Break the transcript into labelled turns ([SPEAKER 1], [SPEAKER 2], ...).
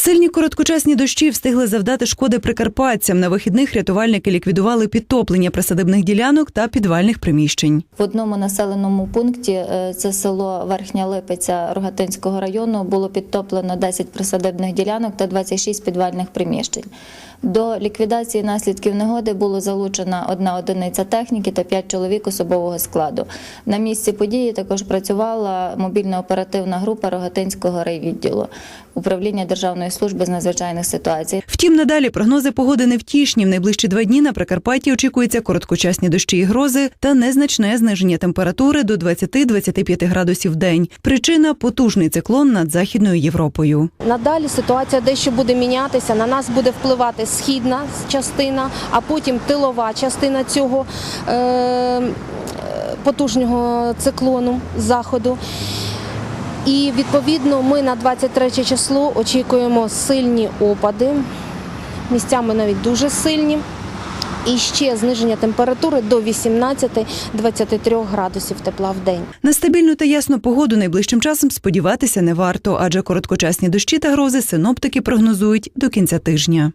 [SPEAKER 1] Сильні короткочасні дощі встигли завдати шкоди прикарпатцям. На вихідних рятувальники ліквідували підтоплення присадибних ділянок та підвальних приміщень.
[SPEAKER 2] В одному населеному пункті, е, це село Верхня Липиця Рогатинського району, було підтоплено 10 присадибних ділянок та 26 підвальних приміщень. До ліквідації наслідків негоди було залучена одна одиниця техніки та 5 чоловік особового складу. На місці події також працювала мобільно-оперативна група Рогатинського райвідділу управління Державної служби з надзвичайних ситуацій.
[SPEAKER 1] Втім, надалі прогнози погоди невтішні. В найближчі два дні на Прикарпатті очікуються короткочасні дощі і грози та незначне зниження температури до 20-25 градусів в день. Причина потужний циклон над західною Європою.
[SPEAKER 3] Надалі ситуація дещо буде мінятися. На нас буде впливати східна частина, а потім тилова частина цього е, е, потужного циклону заходу. І відповідно ми на 23 число очікуємо сильні опади, місцями навіть дуже сильні. І ще зниження температури до 18-23 градусів тепла в день.
[SPEAKER 1] На стабільну та ясну погоду найближчим часом сподіватися не варто, адже короткочасні дощі та грози синоптики прогнозують до кінця тижня.